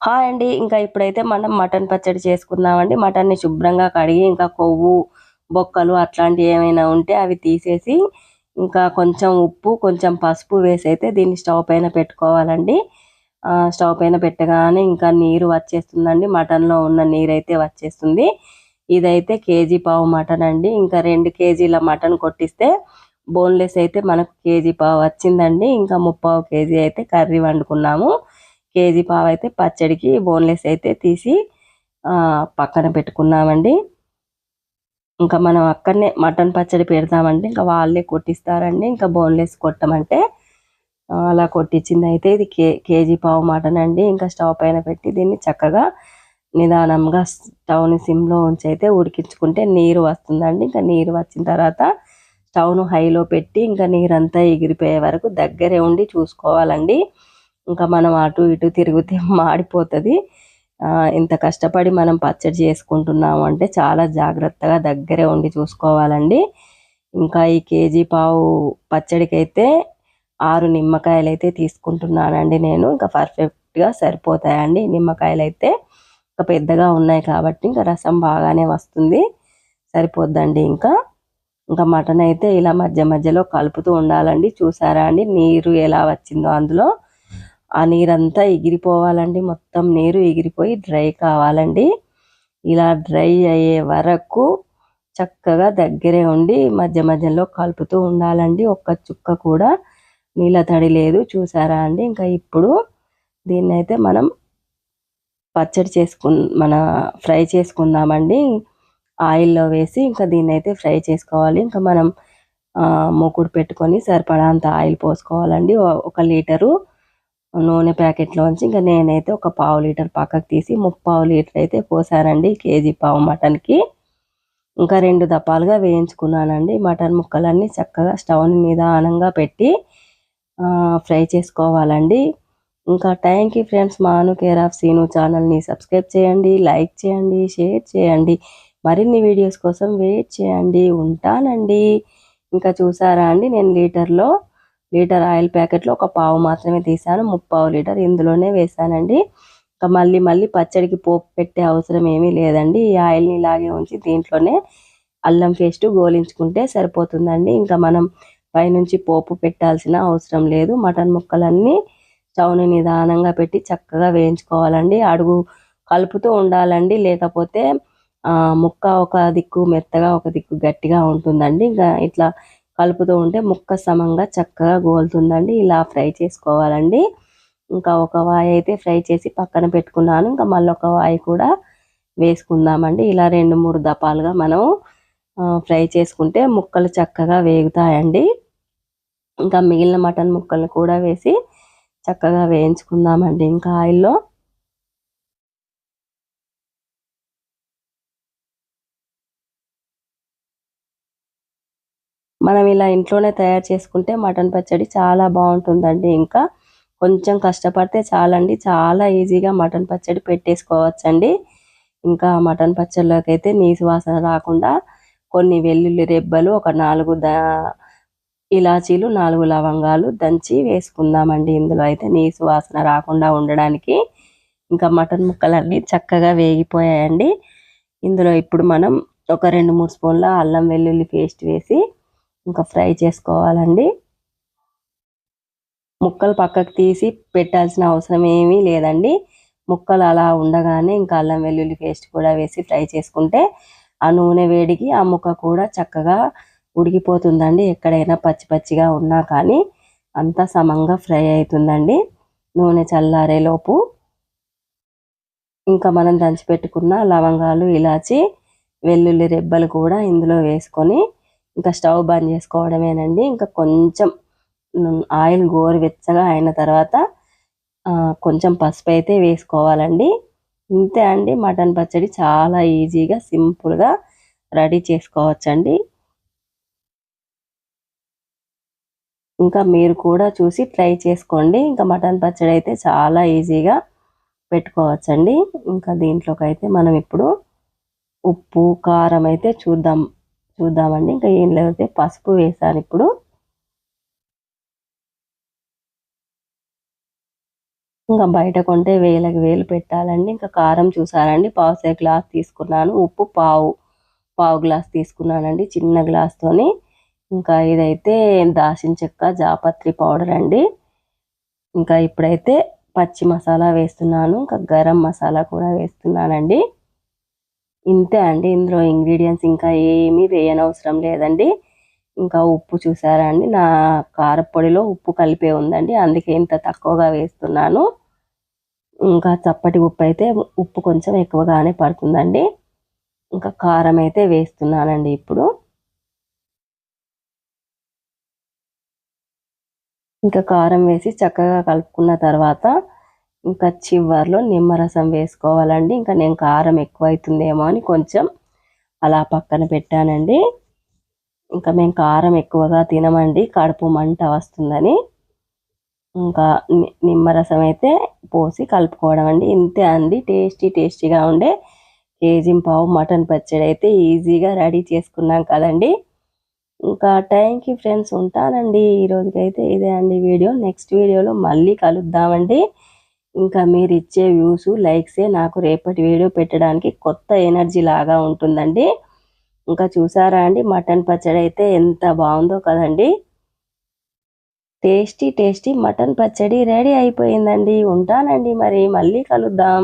Hi అండి. ఇంకా ఇప్పుడైతే మనం మటన్ పచ్చడి చేసుకుందామండి. మటన్ని శుభ్రంగా కడిగి ఇంకా కొవ్వు బొక్కలు అట్లాంటివి ఏమైనా ఉంటే అవి తీసేసి ఇంకా కొంచెం ఉప్పు కొంచెం పసుపు వేసి అయితే దీన్ని స్టవ్ పైన పెట్టుకోవాలండి. స్టవ్ పైన పెట్టగానే ఇంకా నీరు వచ్చేస్తుందండి. మటన్లో ఉన్న నీరు అయితే వచ్చేస్తుంది. ఇదైతే కేజీ పావు మటన్ అండి. ఇంకా రెండు కేజీల మటన్ కొట్టిస్తే బోన్లెస్ అయితే మనకు కేజీ పావు వచ్చిందండి. ఇంకా ముప్పావు కేజీ అయితే కర్రీ వండుకున్నాము. కేజీ పావు అయితే పచ్చడికి బోన్లెస్ అయితే తీసి పక్కన పెట్టుకున్నామండి. ఇంకా మనం అక్కడనే మటన్ పచ్చడి పెడతామండి. ఇంకా వాళ్ళే కొట్టిస్తారండి. ఇంకా బోన్లెస్ కొట్టమంటే అలా కొట్టించింది అయితే ఇది కే కేజీ పావు మటన్ అండి. ఇంకా స్టవ్ పైన పెట్టి దీన్ని చక్కగా నిదానంగా స్టవ్ని సిమ్లో ఉంచి అయితే ఉడికించుకుంటే నీరు వస్తుందండి. ఇంకా నీరు వచ్చిన తర్వాత స్టవ్ను హైలో పెట్టి ఇంకా నీరంతా ఎగిరిపోయే వరకు దగ్గరే ఉండి చూసుకోవాలండి. ఇంకా మనం అటు ఇటు తిరిగితే మాడిపోతుంది. ఇంత కష్టపడి మనం పచ్చడి చేసుకుంటున్నాము అంటే చాలా జాగ్రత్తగా దగ్గరే ఉండి చూసుకోవాలండి. ఇంకా ఈ కేజీ పావు పచ్చడికి అయితే ఆరు నిమ్మకాయలు అయితే తీసుకుంటున్నానండి నేను. ఇంకా పర్ఫెక్ట్గా సరిపోతాయండి నిమ్మకాయలు అయితే ఇంకా పెద్దగా ఉన్నాయి కాబట్టి ఇంకా రసం బాగానే వస్తుంది. సరిపోద్దండి ఇంకా. ఇంకా మటన్ అయితే ఇలా మధ్య మధ్యలో కలుపుతూ ఉండాలండి. చూసారా అండి? నీరు ఎలా వచ్చిందో అందులో. ఆ నీరంతా ఎగిరిపోవాలండి. మొత్తం నీరు ఎగిరిపోయి డ్రై కావాలండి. ఇలా డ్రై అయ్యే వరకు చక్కగా దగ్గరే ఉండి మధ్య మధ్యలో కలుపుతూ ఉండాలండి. ఒక్క చుక్క కూడా నీళ్ళ తడి లేదు. చూసారా అండి? ఇంకా ఇప్పుడు దీన్ని అయితే మనం పచ్చడి చేసుకు మన ఫ్రై చేసుకుందామండి. ఆయిల్లో వేసి ఇంకా దీన్ని అయితే ఫ్రై చేసుకోవాలి. ఇంకా మనం మూకుడు పెట్టుకొని సరిపడా అంత ఆయిల్ పోసుకోవాలండి. ఒక లీటరు నూనె ప్యాకెట్లోంచి ఇంకా నేనైతే ఒక పావు లీటర్ పక్కకు తీసి ముప్పావు లీటర్ అయితే పోసానండి కేజీ పావు మటన్కి. ఇంకా రెండు దపాలుగా వేయించుకున్నానండి. మటన్ ముక్కలన్నీ చక్కగా స్టవ్ని నిదానంగా పెట్టి ఫ్రై చేసుకోవాలండి. ఇంకా thank you friends Manu care of Seenu ఛానల్ని సబ్స్క్రైబ్ చేయండి లైక్ చేయండి షేర్ చేయండి. మరిన్ని వీడియోస్ కోసం వెయిట్ చేయండి ఉంటానండి. ఇంకా చూసారా అండి నేను లీటర్లో లీటర్ ఆయిల్ ప్యాకెట్లో ఒక పావు మాత్రమే తీసాను. ముప్పావు లీటర్ ఇందులోనే వేసానండి. ఇంకా మళ్ళీ మళ్ళీ పచ్చడికి పోపు పెట్టే అవసరం ఏమీ లేదండి. ఈ ఆయిల్ని ఇలాగే ఉంచి దీంట్లోనే అల్లం పేస్ట్ గోలించుకుంటే సరిపోతుందండి. ఇంకా మనం పైనుంచి పోపు పెట్టాల్సిన అవసరం లేదు. మటన్ ముక్కలన్నీ స్టవ్ని నిదానంగా పెట్టి చక్కగా వేయించుకోవాలండి. అడుగు కలుపుతూ ఉండాలండి. లేకపోతే ముక్క ఒక దిక్కు మెత్తగా ఒక దిక్కు గట్టిగా ఉంటుందండి. ఇంకా ఇట్లా కలుపుతూ ఉంటే ముక్క సమంగా చక్కగా గోలుతుందండి. ఇలా ఫ్రై చేసుకోవాలండి. ఇంకా ఒక వాయి అయితే ఫ్రై చేసి పక్కన పెట్టుకున్నాను. ఇంకా మళ్ళీ ఒక వాయి కూడా వేసుకుందామండి. ఇలా రెండు మూడు దపాలుగా మనం ఫ్రై చేసుకుంటే ముక్కలు చక్కగా వేగుతాయండి. ఇంకా మిగిలిన మటన్ ముక్కలు కూడా వేసి చక్కగా వేయించుకుందామండి. ఇంకా ఆయిల్లో మనం ఇలా ఇంట్లోనే తయారు చేసుకుంటే మటన్ పచ్చడి చాలా బాగుంటుందండి. ఇంకా కొంచెం కష్టపడితే చాలండి. చాలా ఈజీగా మటన్ పచ్చడి పెట్టేసుకోవచ్చండి. ఇంకా మటన్ పచ్చడిలోకి అయితే నీసు వాసన రాకుండా కొన్ని వెల్లుల్లి రెబ్బలు ఒక నాలుగు ద ఇలాచీలు నాలుగు లవంగాలు దంచి వేసుకుందామండి. ఇందులో అయితే నీసు వాసన రాకుండా ఉండడానికి ఇంకా మటన్ ముక్కలన్నీ చక్కగా వేగిపోయాయండి. ఇందులో ఇప్పుడు మనం ఒక రెండు మూడు స్పూన్ల అల్లం వెల్లుల్లి పేస్ట్ వేసి ఇంకా ఫ్రై చేసుకోవాలండి. ముక్కలు పక్కకు తీసి పెట్టాల్సిన అవసరం ఏమీ లేదండి. ముక్కలు అలా ఉండగానే ఇంకా అల్లం వెల్లుల్లి పేస్ట్ కూడా వేసి ఫ్రై చేసుకుంటే ఆ నూనె వేడికి ఆ ముక్క కూడా చక్కగా ఉడికిపోతుందండి. ఎక్కడైనా పచ్చి పచ్చిగా ఉన్నా కానీ అంతా సమంగా ఫ్రై అవుతుందండి. నూనె చల్లారేలోపు ఇంకా మనం దంచిపెట్టుకున్న లవంగాలు ఇలాచి వెల్లుల్లి రెబ్బలు కూడా ఇందులో వేసుకొని ఇంకా స్టవ్ బంద్ చేసుకోవడమేనండి. ఇంకా కొంచెం ఆయిల్ గోరువెచ్చగా అయిన తర్వాత కొంచెం పసుపు అయితే వేసుకోవాలండి. ఇంతే అండి. మటన్ పచ్చడి చాలా ఈజీగా సింపుల్గా రెడీ చేసుకోవచ్చండి. ఇంకా మీరు కూడా చూసి ట్రై చేసుకోండి. ఇంకా మటన్ పచ్చడి అయితే చాలా ఈజీగా పెట్టుకోవచ్చండి. ఇంకా దీంట్లోకి అయితే మనం ఇప్పుడు ఉప్పు కారం అయితే చూద్దాం. చూద్దామండి. ఇంకా ఏం లేకపోతే పసుపు వేసాను ఇప్పుడు. ఇంకా బయట కొంటే వేలకు వేలు పెట్టాలండి. ఇంకా కారం చూసారండి. పావుసే గ్లాస్ తీసుకున్నాను. ఉప్పు పావు పావు గ్లాస్ తీసుకున్నానండి చిన్న గ్లాస్తోని. ఇంకా ఇదైతే దాచిన చెక్క జాపత్రి పౌడర్ అండి. ఇంకా ఇప్పుడైతే పచ్చి మసాలా వేస్తున్నాను. ఇంకా గరం మసాలా కూడా వేస్తున్నానండి. ఇంతే అండి. ఇందులో ఇంగ్రీడియంట్స్ ఇంకా ఏమీ వేయనవసరం లేదండి. ఇంకా ఉప్పు చూసారా అండి? నా కారపొడిలో ఉప్పు కలిపే ఉందండి. అందుకే ఇంత తక్కువగా వేస్తున్నాను. ఇంకా చప్పటి ఉప్పు అయితే ఉప్పు కొంచెం ఎక్కువగానే పడుతుందండి. ఇంకా కారం అయితే వేస్తున్నానండి ఇప్పుడు. ఇంకా కారం వేసి చక్కగా కలుపుకున్న తర్వాత ఇంకా చివరిలో నిమ్మరసం వేసుకోవాలండి. ఇంకా నేను కారం ఎక్కువ అవుతుందేమో అని కొంచెం అలా పక్కన పెట్టానండి. ఇంకా మేము కారం ఎక్కువగా తినమండి. కడుపు మంట వస్తుందని. ఇంకా నిమ్మరసం అయితే పోసి కలుపుకోవడం అండి. ఇంతే అండి. టేస్టీ టేస్టీగా ఉండే కేజీ పావు మటన్ పచ్చడి అయితే ఈజీగా రెడీ చేసుకున్నాం కదండి. ఇంకా థ్యాంక్ యూ ఫ్రెండ్స్. ఉంటానండి. ఈ రోజుకైతే ఇదే అండి వీడియో. నెక్స్ట్ వీడియోలో మళ్ళీ కలుద్దామండి. ఇంకా మీరు ఇచ్చే వ్యూస్ లైక్సే నాకు రేపటి వీడియో పెట్టడానికి కొత్త ఎనర్జీ లాగా ఉంటుందండి. ఇంకా చూసారా అండి మటన్ పచ్చడి అయితే ఎంత బాగుందో కదండి. టేస్టీ టేస్టీ మటన్ పచ్చడి రెడీ అయిపోయిందండి. ఉంటానండి మరి మళ్ళీ కలుద్దాం.